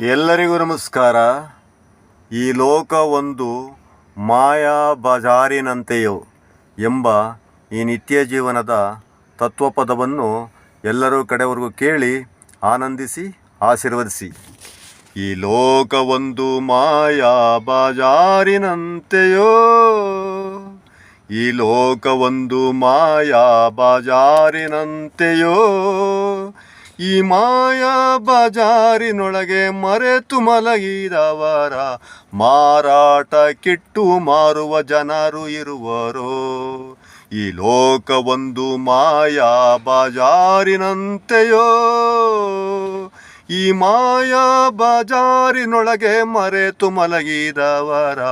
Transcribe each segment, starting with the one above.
ಎಲ್ಲರಿಗೂ ನಮಸ್ಕಾರ. ಈ ಲೋಕ ಒಂದು ಮಾಯಾ ಬಜಾರಿನಂತೆಯೋ ಎಂಬ ಈ ನಿತ್ಯ ಜೀವನದ ತತ್ವಪದವನ್ನು ಎಲ್ಲರೂ ಕಡೆವರೆಗೂ ಕೇಳಿ ಆನಂದಿಸಿ, ಆಶೀರ್ವದಿಸಿ. ಈ ಲೋಕ ಒಂದು ಮಾಯಾ ಬಜಾರಿನಂತೆಯೋ, ಈ ಲೋಕ ಒಂದು ಮಾಯಾ ಬಜಾರಿನಂತೆಯೋ ಈ ಮಾಯಾ ಬಜಾರಿನೊಳಗೆ ಮರೆತು ಮಲಗಿದವರ ಮಾರಾಟ ಕಿಟ್ಟು ಮಾರುವ ಜನರು ಇರುವರು. ಈ ಲೋಕ ಒಂದು ಮಾಯಾ ಬಜಾರಿನಂತೆಯೋ. ಈ ಮಾಯಾ ಬಜಾರಿನೊಳಗೆ ಮರೆತು ಮಲಗಿದವರ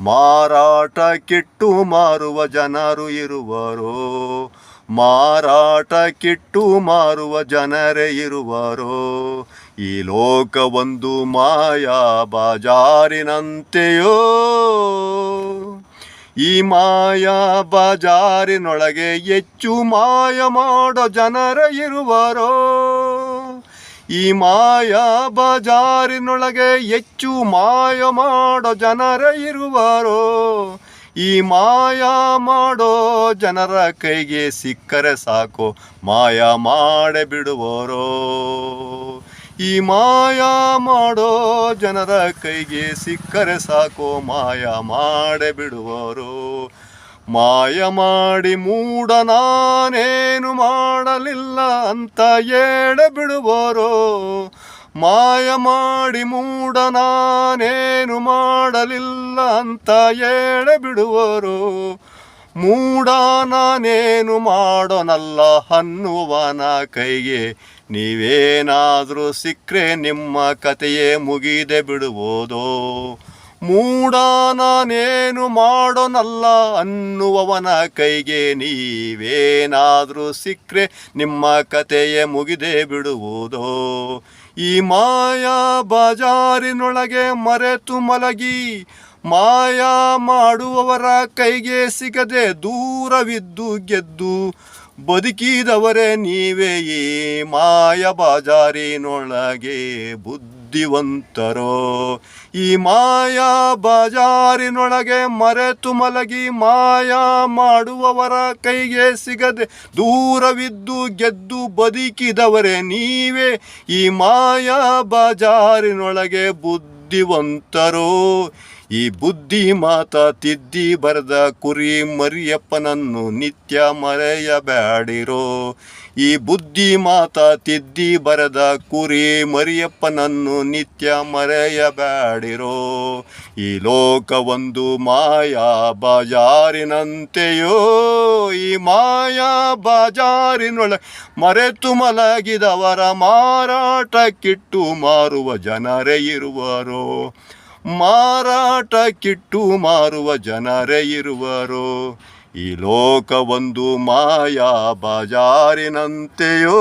ಮಾರಾಟ ಕಿಟ್ಟು ಮಾರುವ ಜನರು ಇರುವರು. ಮಾರಾಟ ಕಿಟ್ಟು ಮಾರುವ ಜನರೇ ಇರುವರೋ, ಈ ಲೋಕ ಒಂದು ಮಾಯಾ ಬಜಾರಿನಂತೆಯೋ? ಈ ಮಾಯಾ ಬಜಾರಿನೊಳಗೆ ಹೆಚ್ಚು ಮಾಯ ಮಾಡೋ ಜನರ ಇರುವರೋ, ಈ ಮಾಯಾ ಬಜಾರಿನೊಳಗೆ ಹೆಚ್ಚು ಮಾಯ ಮಾಡೋ ಜನರ ಇರುವರೋ ಈ ಮಾಯಾ ಮಾಡೋ ಜನರ ಕೈಗೆ ಸಿಕ್ಕರೆ ಸಾಕು. ಮಾಯಾ ಮಾಡೆ ಬಿಡುವರೋ. ಈ ಮಾಯಾ ಮಾಡೋ ಜನರ ಕೈಗೆ ಸಿಕ್ಕರೆ ಸಾಕು. ಮಾಯಾ ಮಾಡೆ ಬಿಡುವರು. ಮಾಯ ಮಾಡಿ ಮೂಡ ನಾನೇನು ಮಾಡಲಿಲ್ಲ ಅಂತ ಹೇಳ ಬಿಡುವರು. ಮಾಯ ಮಾಡಿ ಮೂಡ ನಾನೇನು ಮಾಡಲಿಲ್ಲ ಅಂತ ಏಳೆ ಬಿಡುವರು. ಮೂಡ ನಾನೇನು ಮಾಡೋನಲ್ಲ ಅನ್ನುವನ ಕೈಗೆ ನೀವೇನಾದರೂ ಸಿಕ್ಕರೆ ನಿಮ್ಮ ಕತೆಯೇ ಮುಗಿದೆ ಬಿಡುವುದು. ಮೂಡ ನಾನೇನು ಮಾಡೋನಲ್ಲ ಅನ್ನುವವನ ಕೈಗೆ ನೀವೇನಾದರೂ ಸಿಕ್ಕರೆ ನಿಮ್ಮ ಕತೆಯೇ ಮುಗಿದೇ ಬಿಡುವುದು. ಈ ಮಾಯಾ ಬಜಾರಿನೊಳಗೆ ಮರೆತು ಮಲಗಿ ಮಾಯಾ ಮಾಡುವವರ ಕೈಗೆ ಸಿಗದೆ ದೂರವಿದ್ದು ಗೆದ್ದು ಬದುಕಿದವರೇ ನೀವೇ ಈ ಮಾಯ ಬಾಜಾರಿನೊಳಗೆ ಬುದ್ಧಿವಂತರೋ. ಈ ಮಾಯಾ ಬಾಜಾರಿನೊಳಗೆ ಮರೆತು ಮಲಗಿ ಮಾಯಾ ಮಾಡುವವರ ಕೈಗೆ ಸಿಗದೆ ದೂರವಿದ್ದು ಗೆದ್ದು ಬದುಕಿದವರೇ ನೀವೇ ಈ ಮಾಯಾ ಬಾಜಾರಿನೊಳಗೆ ಬುದ್ಧಿವಂತರೋ. ಈ ಬುದ್ಧಿ ಮಾತ ತಿದ್ದಿ ಬರೆದ ಕುರಿ ಮರಿಯಪ್ಪನನ್ನು ನಿತ್ಯ ಮರೆಯಬೇಡಿರೋ. ಈ ಬುದ್ಧಿ ಮಾತ ತಿದ್ದಿ ಬರೆದ ಕುರಿ ಮರಿಯಪ್ಪನನ್ನು ನಿತ್ಯ ಮರೆಯಬೇಡಿರೋ. ಈ ಲೋಕ ಒಂದು ಮಾಯಾ ಬಜಾರಿನಂತೆಯೋ. ಈ ಮಾಯಾ ಬಜಾರಿನೊಳ ಮರೆತು ಮಲಗಿದವರ ಮಾರಾಟಕ್ಕಿಟ್ಟು ಮಾರುವ ಜನರೇ ಇರುವರೋ. ಮಾರಾಟ ಕಿಟ್ಟು ಮಾರುವ ಜನರೇ ಇರುವರು. ಈ ಲೋಕ ಒಂದು ಮಾಯಾ ಬಜಾರಿನಂತೆಯೋ.